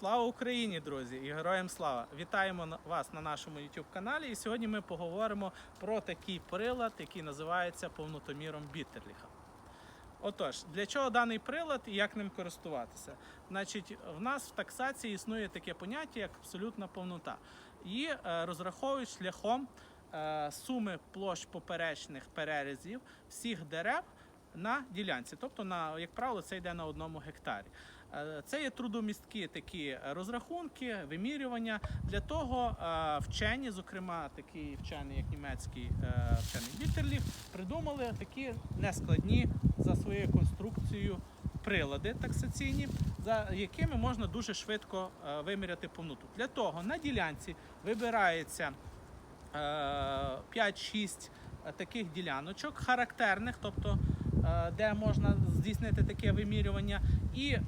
Слава Україні, друзі, і героям слава! Вітаємо вас на нашому YouTube каналі. І сьогодні ми поговоримо про такий прилад, який називається повнотоміром Біттерліха. Отож, для чого даний прилад і як ним користуватися? Значить, в нас в таксації існує таке поняття, як абсолютна повнота. Її е, розраховують шляхом е, суми площ поперечних перерізів всіх дерев на ділянці. Тобто, на, як правило, це йде на одному гектарі. Е, Це є трудомісткі такі розрахунки, вимірювання. Для того е, вчені, зокрема такий вчений, як німецький е, вчений Біттерліф, придумали такі нескладні за своєю конструкцією прилади таксаційні, за якими можна дуже швидко виміряти повноту. Для того на ділянці вибирається е, 5-6 таких діляночок характерних, тобто де можна здійснити таке вимірювання. І е,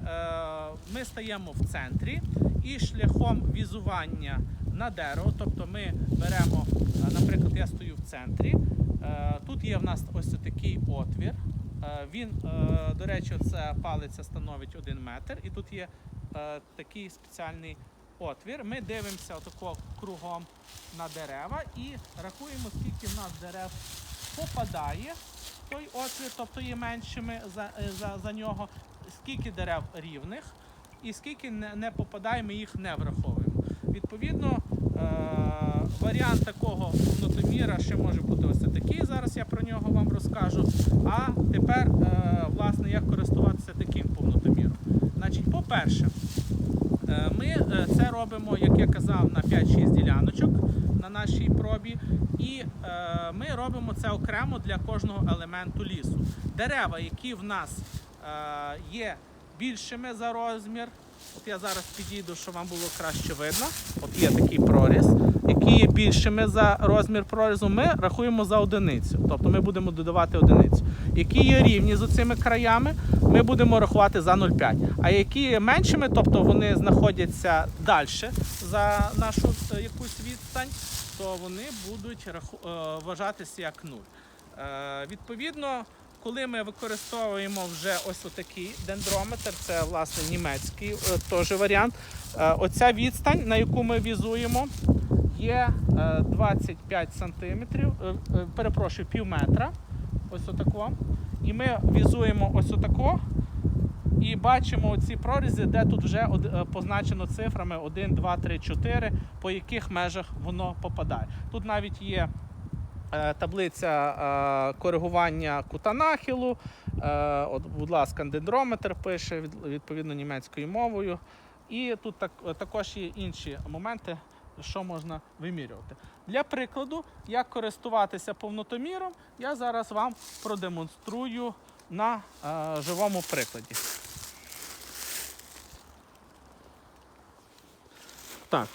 ми стаємо в центрі і шляхом візування на дерево, тобто ми беремо, е, наприклад, я стою в центрі. е, Тут є в нас ось такий отвір. Е, Він, е, до речі, це палиця становить 1 метр, і тут є е, такий спеціальний отвір. Ми дивимося отако кругом на дерева і рахуємо, скільки в нас дерев попадає той отвір, тобто є меншими за, е, за, за нього, скільки дерев рівних, і скільки не, не попадає, ми їх не враховуємо. Відповідно, е, варіант такого повнотоміра ще може бути ось такий. Зараз я про нього вам розкажу. А тепер, е, власне, як користуватися таким повнотоміром. Значить, по-перше, Е, Ми е, це робимо, як я казав, на 5-6 діляночок на нашій пробі, і е, ми робимо це окремо для кожного елементу лісу. Дерева, які в нас е, є більшими за розмір. От я зараз підійду, щоб вам було краще видно. От є такий проріз, які є більшими за розмір прорізу, ми рахуємо за одиницю. Тобто ми будемо додавати одиницю. Які є рівні з цими краями, ми будемо рахувати за 0,5. А які є меншими, тобто вони знаходяться далі за нашу е, якусь відстань, то вони будуть е, вважатися як 0. Е, Відповідно, коли ми використовуємо вже ось отакий дендрометр, це власне німецький теж варіант. Оця відстань, на яку ми візуємо, є е, 25 сантиметрів, е, е, перепрошую, пів метра. Ось отако. І ми візуємо ось отако. І бачимо ці прорізи, де тут вже е, позначено цифрами 1, 2, 3, 4, по яких межах воно попадає. Тут навіть є е, таблиця е, коригування кута нахилу. От, будь ласка, дендрометр пише відповідно німецькою мовою. І тут так, також є інші моменти, що можна вимірювати. Для прикладу, як користуватися повнотоміром, я зараз вам продемонструю на е, живому прикладі. Так,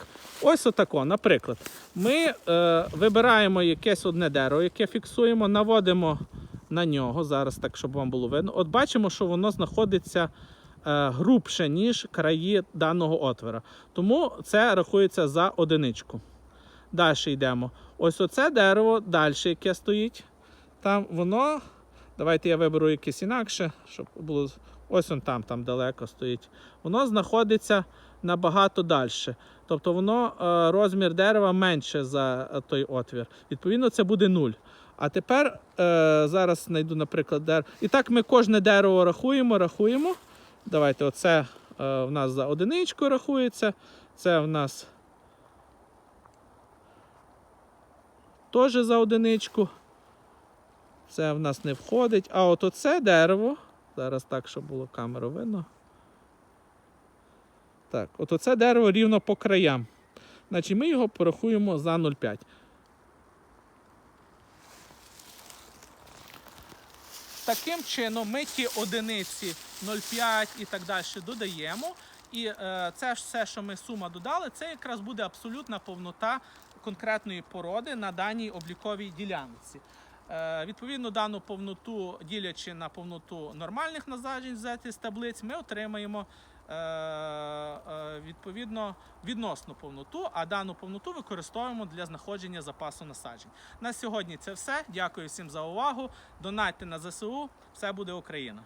ось отако, наприклад. Ми е, вибираємо якесь одне дерево, яке фіксуємо, наводимо на нього, зараз так, щоб вам було видно. От бачимо, що воно знаходиться грубше, ніж краї даного отвора. Тому це рахується за одиничку. Далі йдемо. Ось оце дерево, далі, яке стоїть. Там воно. Давайте я виберу якесь інакше, щоб було. Ось он там, там далеко стоїть. Воно знаходиться набагато далі. Тобто воно е, розмір дерева менше за е, той отвір. Відповідно, це буде 0. А тепер е, зараз знайду, наприклад, дерево. І так ми кожне дерево рахуємо, рахуємо. Давайте, оце е, в нас за одиничку рахується. Це в нас теж за одиничку. Це в нас не входить. А от оце дерево. Зараз так, щоб було камеру видно. Так, от оце дерево рівно по краям. Значить, ми його порахуємо за 0,5. Таким чином ми ті одиниці 0,5 і так далі додаємо. І е, це ж все, що ми сума додали, це якраз буде абсолютна повнота конкретної породи на даній обліковій ділянці. Е, відповідно, дану повноту, ділячи на повноту нормальних насаджень взяти з таблиць, ми отримаємо відповідно відносну повноту, а дану повноту використовуємо для знаходження запасу насаджень. На сьогодні це все. Дякую всім за увагу. Донатьте на ЗСУ. Все буде Україна.